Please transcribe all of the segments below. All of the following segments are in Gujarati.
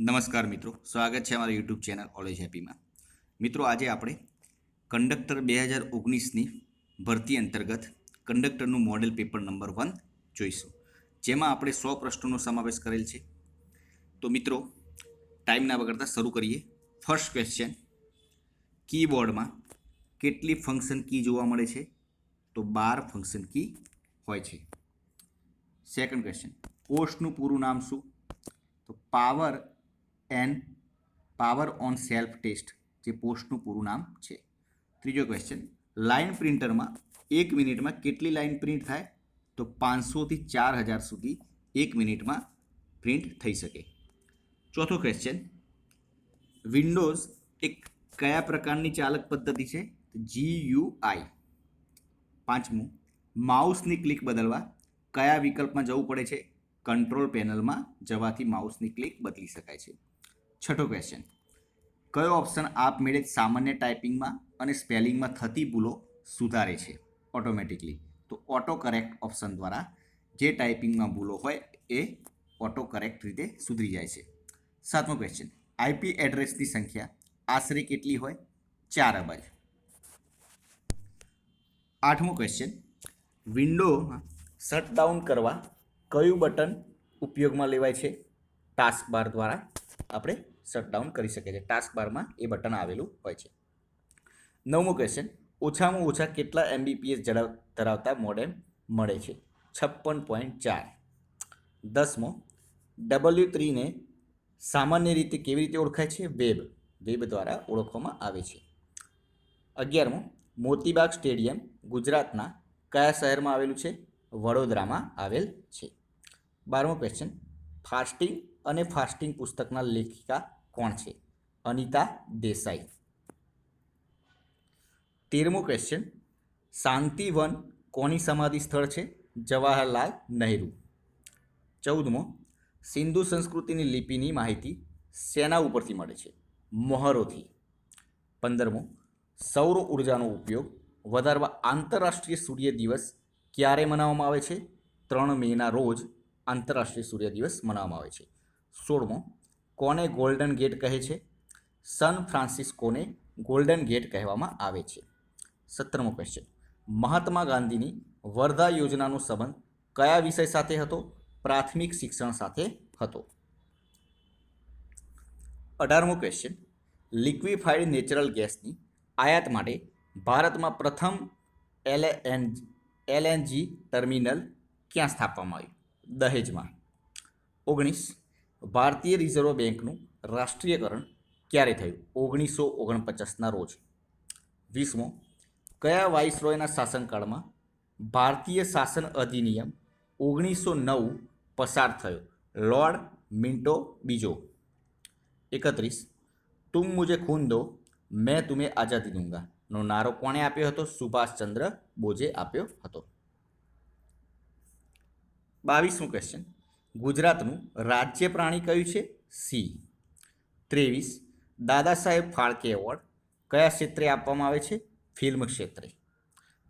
નમસ્કાર મિત્રો, સ્વાગત છે અમારા યુટ્યુબ ચેનલ ઓલેજ હેપીમાં મિત્રો, આજે આપણે કંડક્ટર બે હજાર ઓગણીસની ભરતી અંતર્ગત કંડક્ટરનું મોડેલ પેપર નંબર વન જોઈશું. જેમાં આપણે સો પ્રશ્નોનો સમાવેશ કરેલ છે. તો મિત્રો ટાઈમ ના બગાડતા શરૂ કરીએ. ફર્સ્ટ ક્વેશ્ચન કીબોર્ડમાં કેટલી ફંક્શન કી જોવા મળે છે? તો બાર ફંક્શન કી હોય છે. સેકન્ડ ક્વેશ્ચન પોસ્ટનું પૂરું નામ શું? તો power and power on self test, જે પોસ્ટનું પૂરું નામ છે. ત્રીજો ક્વેશ્ચન લાઇન પ્રિન્ટરમાં એક મિનિટમાં કેટલી લાઇન પ્રિન્ટ થાય? તો પાંચસોથી ચાર હજાર સુધી એક મિનિટમાં પ્રિન્ટ થઈ શકે. ચોથો ક્વેશ્ચન વિન્ડોઝ એક કયા પ્રકારની ચાલક પદ્ધતિ છે? જી યુ આઈ પાંચમું, માઉસની ક્લિક બદલવા કયા વિકલ્પમાં જવું પડે છે? કંટ્રોલ પેનલમાં જવાથી માઉસની ક્લિક બદલી શકાય છે. છઠ્ઠો ક્વેશ્ચન કયો ઓપ્શન આપમેળે સામાન્ય ટાઈપિંગમાં અને સ્પેલિંગમાં થતી ભૂલો સુધારે છે? ઓટોમેટિકલી તો ઓટો કરેક્ટ ઓપ્શન દ્વારા જે ટાઈપિંગમાં ભૂલો હોય એ ઓટો કરેક્ટ રીતે સુધરી જાય છે. સાતમો ક્વેશ્ચન આઈપી એડ્રેસની સંખ્યા આશરે કેટલી હોય? ચાર અબજ. આઠમો ક્વેશ્ચન વિન્ડો શટડાઉન કરવા કયું બટન ઉપયોગમાં લેવાય છે? ટાસ્ક બાર દ્વારા આપણે શટડાઉન કરી શકે છે. ટાસ્ક બારમાં એ બટન આવેલું હોય છે. નવમો ક્વેશ્ચન ઓછામાં ઓછા કેટલા એમબીપીએસ ધરાવતા મોડેમ મળે છે? છપ્પન પોઈન્ટ ચાર. દસમો ડબલ્યુ થ્રીને સામાન્ય રીતે કેવી રીતે ઓળખાય છે? વેબ. વેબ દ્વારા ઓળખવામાં આવે છે. અગિયારમો, મોતીબાગ સ્ટેડિયમ ગુજરાતના કયા શહેરમાં આવેલું છે? વડોદરામાં આવેલ છે. બારમો ક્વેશ્ચન ફાસ્ટિંગ અને ફાસ્ટિંગ પુસ્તકના લેખિકા કોણ છે? અનિતા દેસાઈ. તેરમો ક્વેશ્ચન શાંતિવન કોની સમાધિ સ્થળ છે? જવાહરલાલ નહેરુ. ચૌદમો, સિંધુ સંસ્કૃતિની લિપિની માહિતી શેના ઉપરથી મળે છે, મોહરોથી. પંદરમો, સૌર ઉર્જાનો ઉપયોગ વધારવા આંતરરાષ્ટ્રીય સૂર્ય દિવસ ક્યારે મનાવવામાં આવે છે? ત્રણ મેના રોજ આંતરરાષ્ટ્રીય સૂર્ય દિવસ મનાવવામાં આવે છે. સોળમો કોને ગોલ્ડન ગેટ કહે છે? સન ફ્રાન્સિસ્કોને ગોલ્ડન ગેટ કહેવામાં આવે છે. સત્તરમો ક્વેશ્ચન મહાત્મા ગાંધીની વર્ધા યોજનાનો સંબંધ કયા વિષય સાથે હતો? પ્રાથમિક શિક્ષણ સાથે હતો. અઢારમો ક્વેશ્ચન લિક્વિફાઈડ નેચરલ ગેસની આયાત માટે ભારતમાં પ્રથમ એલએન એલએનજી ટર્મિનલ ક્યાં સ્થાપવામાં આવ્યું દહેજમાં. ઓગણીસ. ભારતીય રિઝર્વ બેંકનું રાષ્ટ્રીયકરણ ક્યારે થયું? ઓગણીસો ઓગણપચાસના રોજ. વીસમો, કયા વાઇસરોયના શાસનકાળમાં ભારતીય શાસન અધિનિયમ ઓગણીસો નવ પસાર થયો? લોર્ડ મિન્ટો બીજો. એકત્રીસ, તુમ મુજે ખૂન દો, મેં તુમે આઝાદી દૂંગા. નો નારો કોણે આપ્યો હતો? સુભાષચંદ્ર બોઝે આપ્યો હતો. બાવીસમું ક્વેશ્ચન ગુજરાતનું રાજ્ય પ્રાણી કયું છે? સી. ત્રેવીસ. દાદા સાહેબ ફાળકે એવોર્ડ. કયા ક્ષેત્રે આપવામાં આવે છે? ફિલ્મ ક્ષેત્રે.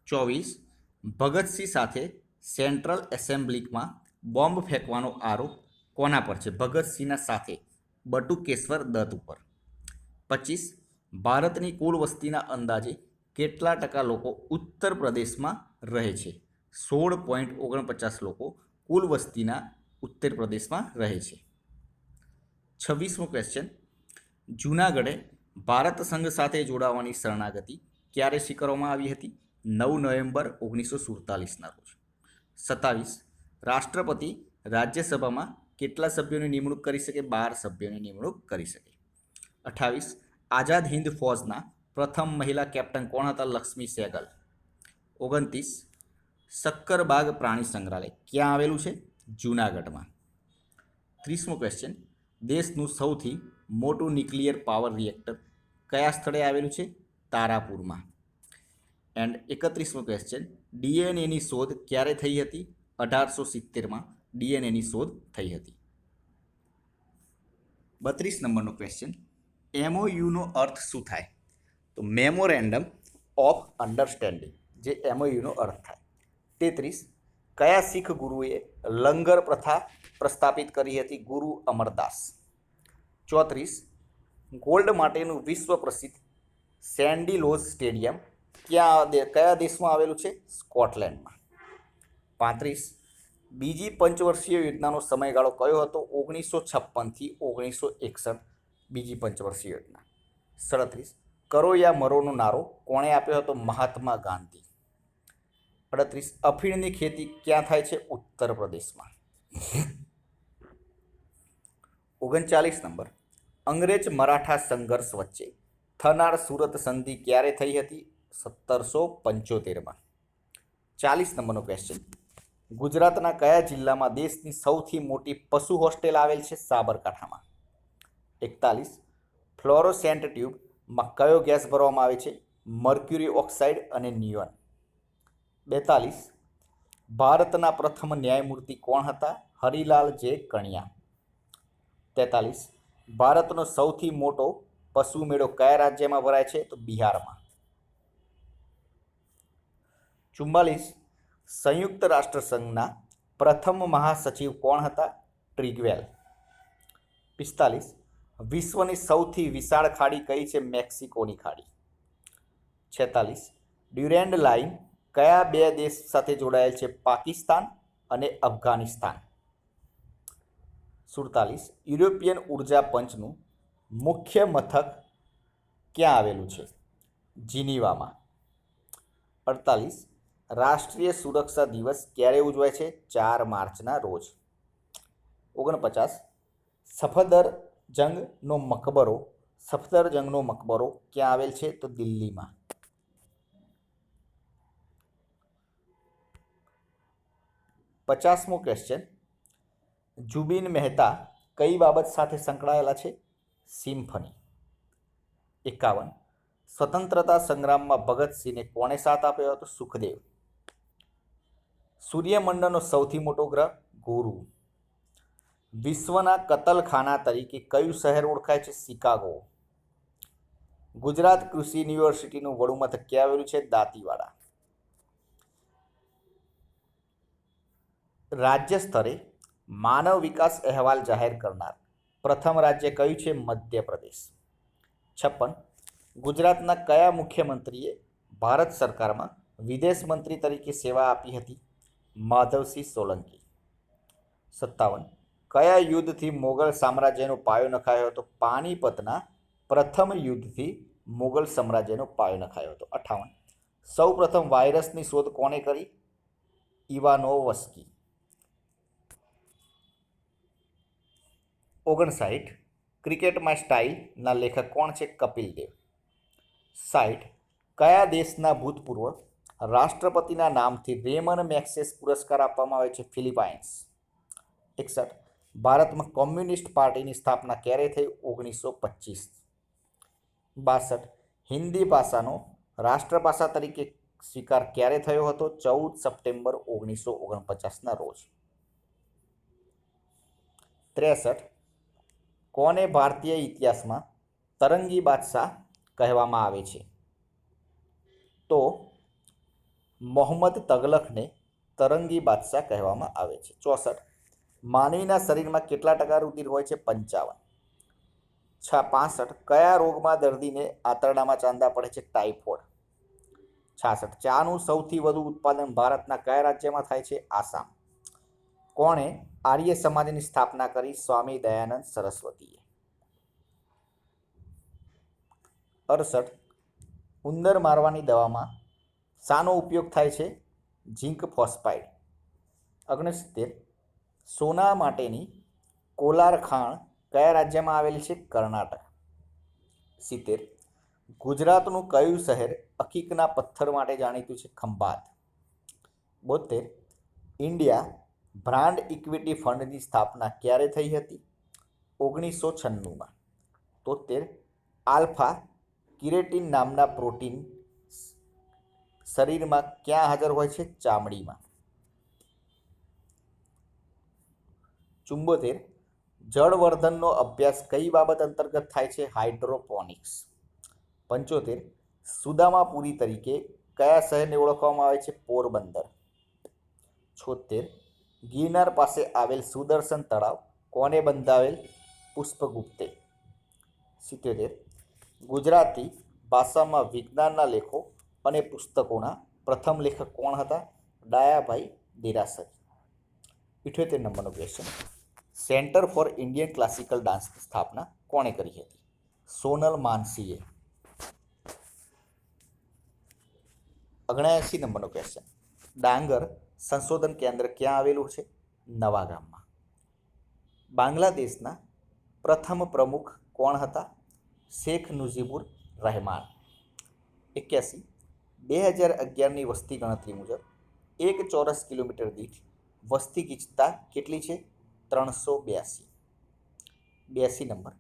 ચોવીસ. ભગતસિંહ સાથે સેન્ટ્રલ એસેમ્બલીમાં બોમ્બ ફેંકવાનો આરોપ કોના પર છે? ભગતસિંહના સાથે બટુકેશ્વર દત્ત ઉપર. પચીસ. ભારતની કુલ વસ્તીના અંદાજે કેટલા ટકા લોકો ઉત્તર પ્રદેશમાં રહે છે? સોળ પોઈન્ટ ઓગણપચાસ લોકો કુલ વસ્તીના ઉત્તર પ્રદેશમાં રહે છે. છવ્વીસમો ક્વેશ્ચન જૂનાગઢે ભારત સંઘ સાથે જોડાવાની શરણાગતિ ક્યારે સ્વીકારવામાં આવી હતી? નવ નવેમ્બર ઓગણીસો સુડતાલીસના રોજ. સત્તાવીસ. રાષ્ટ્રપતિ રાજ્યસભામાં કેટલા સભ્યોની નિમણૂક કરી શકે? બાર સભ્યોની નિમણૂક કરી શકે. અઠ્ઠાવીસ. આઝાદ હિન્દ ફૌજના પ્રથમ મહિલા કેપ્ટન કોણ હતા? લક્ષ્મી સહેગલ. ઓગણત્રીસ. સક્કરબાગ પ્રાણી સંગ્રહાલય ક્યાં આવેલું છે? જૂનાગઢમાં. ત્રીસમો ક્વેશ્ચન દેશનું સૌથી મોટું ન્યુક્લિયર પાવર રિએક્ટર કયા સ્થળે આવેલું છે? તારાપુરમાં. એન્ડ એકત્રીસમો ક્વેશ્ચન ડીએનએની શોધ ક્યારે થઈ હતી? અઢારસો સિત્તેરમાં ડીએનએની શોધ થઈ હતી. બત્રીસ નંબરનો ક્વેશ્ચન એમઓયુનો અર્થ શું થાય? તો મેમોરેન્ડમ ઓફ અન્ડરસ્ટેન્ડિંગ, જે એમઓયુનો અર્થ થાય. તેત્રીસ. કયા શીખ ગુરુએ લંગર પ્રથા પ્રસ્થાપિત કરી હતી ગુરુ અમરદાસ. ચોત્રીસ, ગોલ્ડ માટેનું વિશ્વ પ્રસિદ્ધ સેન્ડીલોઝ સ્ટેડિયમ ક્યાં કયા દેશમાં આવેલું છે? સ્કોટલેન્ડમાં. પાંત્રીસ, બીજી પંચવર્ષીય યોજનાનો સમયગાળો કયો હતો? ઓગણીસો છપ્પનથી ઓગણીસો એકસઠ બીજી પંચવર્ષીય યોજના. સડત્રીસ કરો યા મરોનો નારો કોણે આપ્યો હતો? મહાત્મા ગાંધી. અડત્રીસ. અફીણની ખેતી ક્યાં થાય છે? ઉત્તર પ્રદેશમાં. ઓગણચાલીસ નંબર. અંગ્રેજ મરાઠા સંઘર્ષ વચ્ચે થનાર સુરત સંધિ ક્યારે થઈ હતી? સત્તરસો પંચોતેરમાં. ચાલીસ નંબરનો ક્વેશ્ચન ગુજરાતના કયા જિલ્લામાં દેશની સૌથી મોટી પશુ હોસ્ટેલ આવેલ છે? સાબરકાંઠામાં. એકતાલીસ. ફ્લોરોસેન્ટ ટ્યુબમાં કયો ગેસ ભરવામાં આવે છે? મર્ક્યુરી ઓક્સાઇડ અને નિયોન. બેતાલીસ. ભારતના પ્રથમ ન્યાયમૂર્તિ કોણ હતા? હરિલાલ જે કણિયા. તેતાલીસ. ભારતનો સૌથી મોટો પશુ મેળો કયા રાજ્યમાં ભરાય છે? તો બિહારમાં. ચુમ્માલીસ. સંયુક્ત રાષ્ટ્રસંઘના પ્રથમ મહાસચિવ કોણ હતા? ટ્રિગવેલ. પિસ્તાલીસ. વિશ્વની સૌથી વિશાળ ખાડી કઈ છે? મેક્સિકોની ખાડી. છેતાલીસ. ડ્યુરેન્ડ લાઇન કયા બે દેશ સાથે જોડાયેલ છે? પાકિસ્તાન અને અફઘાનિસ્તાન. સુડતાલીસ. યુરોપિયન ઊર્જા પંચનું મુખ્ય મથક ક્યાં આવેલું છે? જીનીવામાં. અડતાલીસ. રાષ્ટ્રીય સુરક્ષા દિવસ ક્યારે ઉજવાય છે? ચાર માર્ચના રોજ. ઓગણપચાસ. સફદર જંગનો મકબરો. સફદર જંગનો મકબરો ક્યાં આવેલ છે? તો દિલ્હીમાં. પચાસમો ક્વેશ્ચન જુબિન મહેતા કઈ બાબત સાથે સંકળાયેલા છે? સિમ્ફની. એકાવન. સ્વતંત્રતા સંગ્રામમાં ભગતસિંહને કોણે સાથ આપ્યો હતો? સુખદેવ. સૂર્યમંડળનો સૌથી મોટો ગ્રહ ગુરુ. વિશ્વના કતલખાના તરીકે કયું શહેર ઓળખાય છે? શિકાગો. ગુજરાત કૃષિ યુનિવર્સિટીનું વડું ક્યાં આવેલું છે? દાંતીવાડા. રાજ્ય સ્તરે માનવ વિકાસ અહેવાલ જાહેર કરનાર પ્રથમ રાજ્ય કયું છે? મધ્યપ્રદેશ. છપ્પન. ગુજરાતના કયા મુખ્યમંત્રીએ ભારત સરકારમાં વિદેશ મંત્રી તરીકે સેવા આપી હતી? માધવસિંહ સોલંકી. સત્તાવન. કયા યુદ્ધથી મોગલ સામ્રાજ્યનો પાયો નખાયો હતો? પાણીપતના પ્રથમ યુદ્ધથી મોગલ સામ્રાજ્યનો પાયો નખાયો હતો. અઠાવન. સૌ પ્રથમ વાયરસની શોધ કોણે કરી? ઇવાનોવસ્કી. ઓગણસાઠ, ક્રિકેટમાં સ્ટાઇલના લેખક કોણ છે? કપિલ દેવ. સાઠ, કયા દેશના ભૂતપૂર્વ રાષ્ટ્રપતિના નામથી રેમન મેક્સેસ પુરસ્કાર આપવામાં આવે છે? ફિલિપાઇન્સ. એકસઠ, ભારતમાં કોમ્યુનિસ્ટ પાર્ટીની સ્થાપના ક્યારે થઈ? ઓગણીસો પચીસ. બાસઠ, હિન્દી ભાષાનો રાષ્ટ્રભાષા તરીકે સ્વીકાર ક્યારે થયો હતો? ચૌદ સપ્ટેમ્બર ઓગણીસો ઓગણપચાસના રોજ. ત્રેસઠ કોને ભારતીય ઇતિહાસમાં તરંગી બાદશાહ કહેવામાં આવે છે? તો મોહમ્મદ તગલખને તરંગી બાદશાહ કહેવામાં આવે છે. ચોસઠ. માનવીના શરીરમાં કેટલા ટકા રુધિર હોય છે? પંચાવન. છ, પાસઠ. કયા રોગમાં દર્દીને આંતરડામાં ચાંદા પડે છે? ટાઇફોઇડ. છાસઠ. ચાનું સૌથી વધુ ઉત્પાદન ભારતના કયા રાજ્યમાં થાય છે? આસામ. કોણે આર્ય સમાજની સ્થાપના કરી સ્વામી દયાનંદ સરસ્વતીએ. અડસઠ, ઉંદર મારવાની દવામાં શાનો ઉપયોગ થાય છે? Zinc phosphide. ઓગણસિત્તેર, સોના માટેની કોલાર ખાણ કયા રાજ્યમાં આવેલી છે? કર્ણાટક. સિત્તેર, ગુજરાતનું કયું શહેર અકીકના પથ્થર માટે જાણીતું છે? ખંભાત. બોતેર ઇન્ડિયા બ્રાન્ડ ઇક્વિટી ફંડની સ્થાપના ક્યારે થઈ હતી? ઓગણીસો છન્નુંમાં. તોતેર, આલ્ફા કિરેટિન નામના પ્રોટીન શરીરમાં ક્યાં હાજર હોય છે? ચામડીમાં. ચુંબોતેર, જળવર્ધનનો અભ્યાસ કઈ બાબત અંતર્ગત થાય છે? હાઇડ્રોપોનિક્સ. પંચોતેર સુદામાપુરી તરીકે કયા શહેરને ઓળખવામાં આવે છે? પોરબંદર. છોતેર ગિરનાર પાસે આવેલ સુદર્શન તળાવ કોને બંધાવેલ? પુષ્પગુપ્તે. સિત્યોતેર. ગુજરાતી ભાષામાં વિજ્ઞાનના લેખો અને પુસ્તકોના પ્રથમ લેખક કોણ હતા? ડાયાભાઈ દેરાસર. ઇઠ્યોતેર નંબરનો question centre for Indian classical ડાન્સની સ્થાપના કોણે કરી હતી? સોનલ માનસીએ. અગણ્યાએંશી નંબરનો ક્વેશ્ચન ડાંગર સંશોધન કેન્દ્ર ક્યાં આવેલું છે? નવા ગામમાં. બાંગ્લાદેશના પ્રથમ પ્રમુખ કોણ હતા? શેખ મુજીબુર રહેમાન. એક્યાસી, બે હજાર અગિયારની વસ્તી ગણતરી મુજબ એક ચોરસ કિલોમીટર દીઠ વસ્તી ગીચતા કેટલી છે? ત્રણસો બ્યાસી. બ્યાસી નંબર.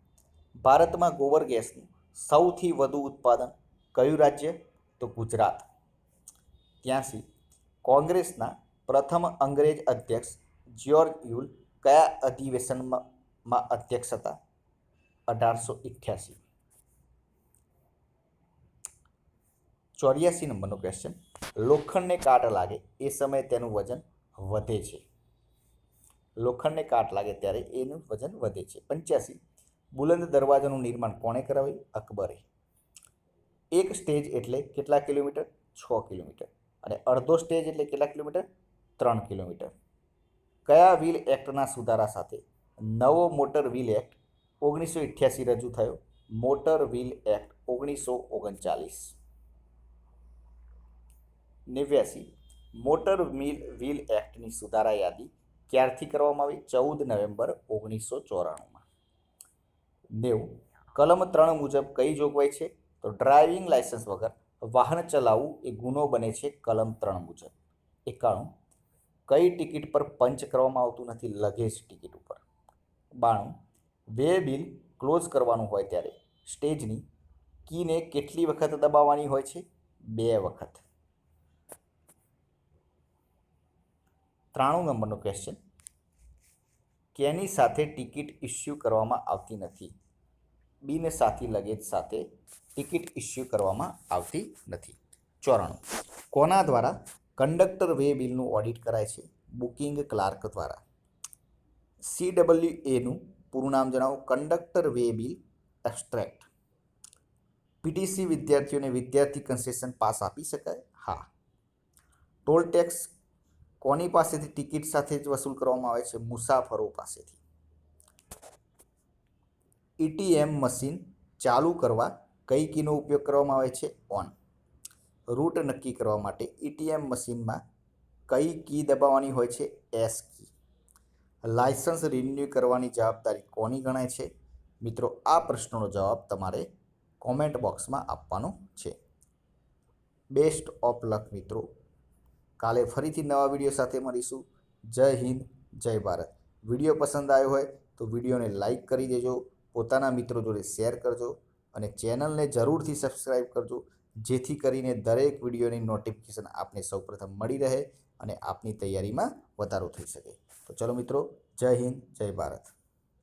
ભારતમાં ગોબર ગેસનું સૌથી વધુ ઉત્પાદન કયું રાજ્ય? તો ગુજરાત. ત્યાંસી કોંગ્રેસના પ્રથમ અંગ્રેજ અધ્યક્ષ જ્યોર્જ યુલ કયા અધિવેશનમાં અધ્યક્ષ હતા? અઢારસો અઠ્યાસી ચોર્યાસી નંબરનો ક્વેશ્ચન લોખંડને કાટ લાગે એ સમયે તેનું વજન વધે છે. લોખંડને કાટ લાગે ત્યારે એનું વજન વધે છે. પંચ્યાસી. બુલંદ દરવાજાનું નિર્માણ કોણે કરાવ્યું? અકબરે. એક સ્ટેજ એટલે કેટલા કિલોમીટર? છ કિલોમીટર. અને અડધો સ્ટેજ એટલે કેટલા કિલોમીટર? ત્રણ કિલોમીટર. કયા વ્હીલ એક્ટના સુધારા સાથે? નવો મોટર વ્હીલ એક્ટ ઓગણીસો અઠ્યાસી રજૂ થયો. મોટર વ્હીલ એક્ટ ઓગણીસો ઓગણચાલીસ. નેવ્યાસી. મોટર વ્હીલ વ્હીલ એક્ટની સુધારા યાદી ક્યારથી કરવામાં આવી? ચૌદ નવેમ્બર ઓગણીસો ચોરાણુંમાં. નેવું. કલમ ત્રણ મુજબ કઈ જોગવાઈ છે? તો ડ્રાઇવિંગ લાયસન્સ વગર વાહન ચલાવવું એ ગુનો બને છે કલમ ત્રણ મુજબ. એકાણું. કઈ ટિકિટ પર પંચ કરવામાં આવતું નથી લગેજ ટિકિટ ઉપર? બાણું વે બિલ ક્લોઝ કરવાનું હોય ત્યારે સ્ટેજની કીને કેટલી વખત દબાવવાની હોય છે? બે વખત. ત્રાણું નંબરનો ક્વેશ્ચન કેની સાથે ટિકિટ ઇસ્યુ કરવામાં આવતી નથી? બિન સાથી લગેજ સાથે ટિકિટ ઇસ્યુ કરવામાં આવતી નથી. ચોરાણું. કોના દ્વારા કંડક્ટર વે બિલનું ઓડિટ કરાય છે બુકિંગ ક્લાર્ક દ્વારા. સી ડબલ્યુ એનું પૂરું નામ જણાવો. Conductor way bill abstract. PTC વિદ્યાર્થીઓને વિદ્યાર્થી કન્સેશન પાસ આપી શકાય? હા. ટોલ ટેક્સ કોની પાસેથી? ટિકિટ સાથે જ વસૂલ કરવામાં આવે છે મુસાફરો પાસેથી. ઈટીએમ મશીન ચાલુ કરવા કઈ કીનો ઉપયોગ કરવામાં આવે છે? ઓન. રૂટ નક્કી કરવા માટે ઈટીએમ મશીનમાં કઈ કી દબાવવાની હોય છે? S key. લાયસન્સ રિન્યુ કરવાની જવાબદારી કોની ગણાય છે? મિત્રો, આ પ્રશ્નનો જવાબ તમારે કોમેન્ટ બોક્સમાં આપવાનો છે. બેસ્ટ ઓફ લક, મિત્રો. કાલે ફરીથી નવા વીડિયો સાથે મળીશું. જય હિન્દ, જય ભારત. વીડિયો પસંદ આવ્યો હોય તો વિડીયોને લાઇક કરી દેજો, પોતાના મિત્રો જોડે શેર કરજો અને ચેનલને જરૂરથી સબસ્ક્રાઈબ કરજો. જેથી કરીને દરેક વિડીયોની નોટિફિકેશન આપને સૌપ્રથમ મળી રહે અને આપની તૈયારીમાં વધારો થઈ શકે. તો ચલો મિત્રો, જય હિન્દ, જય ભારત.